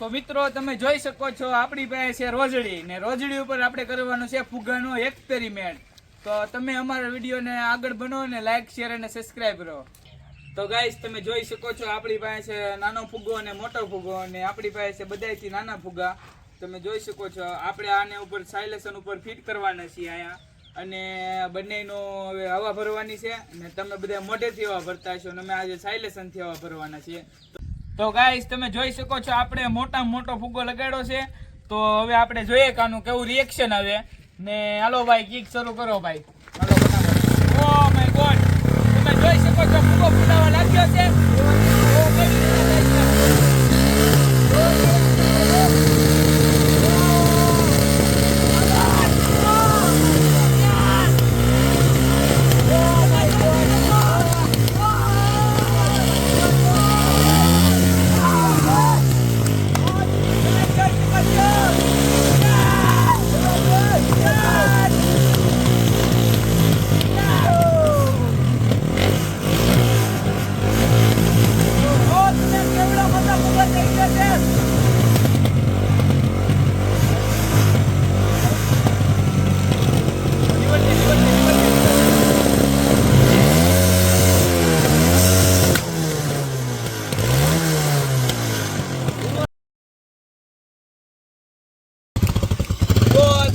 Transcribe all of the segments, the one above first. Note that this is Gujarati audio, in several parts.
તો મિત્રો, તમે જોઈ શકો છો, આપણી પાસે છે રોજડી ને રોજડી ઉપર આપણે કરવાનું છે ફુગાનો એક્સપેરિમેન્ટ તો તમે અમારા વિડીયોને આગળ બનો ને લાઈક શેર અને સબસ્ક્રાઇબ કરો તો ગાઈસ તમે જોઈ શકો છો, આપણી પાસે નાનો ફુગો અને મોટો ફુગો અને આપણી પાસે છે બધાયથી નાના ફુગ્ગા તમે જોઈ શકો છો, આપણે આને ઉપર સાયલેશન ઉપર ફિટ કરવાના છીએ અહીંયા. અને બંનેનો હવે હવા ભરવાની છે અને તમે બધા મોઢેથી હવા ભરતા છો અને અમે આજે સાયલેશનથી હવા ભરવાના છીએ. તો ગાઈસ તમે જોઈ શકો છો આપણે મોટામાં મોટો ફુગ્ગો લગાડ્યો છે. તો હવે આપણે જોઈએ કે આનું કેવું રિએક્શન આવે. ને હાલો ભાઈ, કીક શરૂ કરો ભાઈ.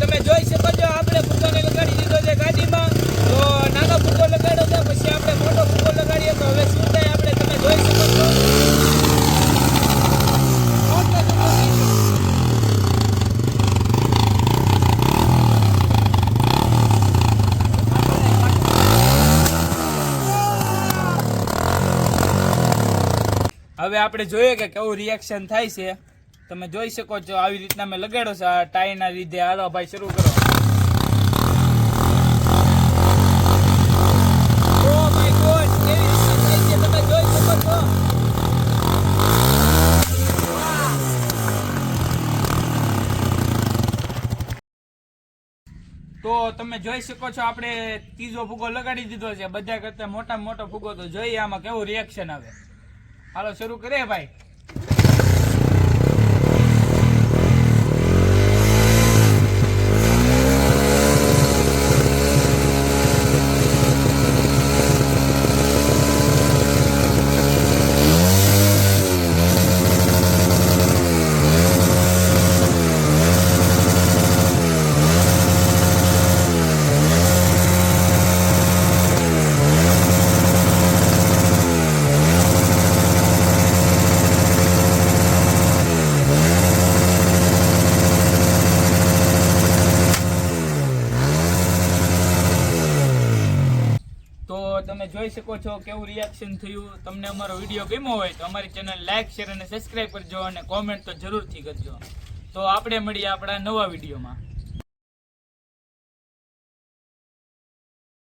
તમે જોઈ શકો છો, આપણે ફુગ્ગાને લગાડી દીધો છે ગાડીમાં. તો નાનો ફુગ્ગો લગાડ્યો છે પછી આપણે મોટો ફુગ્ગો લગાડીએ તો હવે શું થાય આપણે તમે જોઈ શકો છો. હવે આપણે જોઈએ કે કેવું રિએક્શન થાય છે. તમે જોઈ શકો છો આવી રીતના મેં લગાડ્યો છે. આ ટાઈના લીધે હાલો ભાઈ શરૂ કરો. તો તમે જોઈ શકો છો આપણે ત્રીજો ફુગો લગાડી દીધો છે. બધા કરતા મોટા મોટો ફુગો તો જોઈએ આમાં કેવું રિએક્શન આવે. હાલો શરૂ કરીએ ભાઈ તો તમે જોઈ શકો છો કેવું રિએક્શન થયું. તમને અમારો વીડિયો ગમ્યો હોય તો અમારી ચેનલ લાઈક શેર અને સબસ્ક્રાઈબ કરજો અને કોમેન્ટ તો જરૂરથી કરજો. તો આપણે મળીએ આપણા નવા વિડીયોમાં.